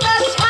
That's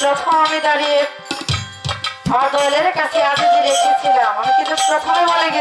প্রশ্ন আমি দাঁড়িয়ে আমার দলের কাছে আজ রেখেছিলাম। আমি কিন্তু প্রথমে বলে গেছি।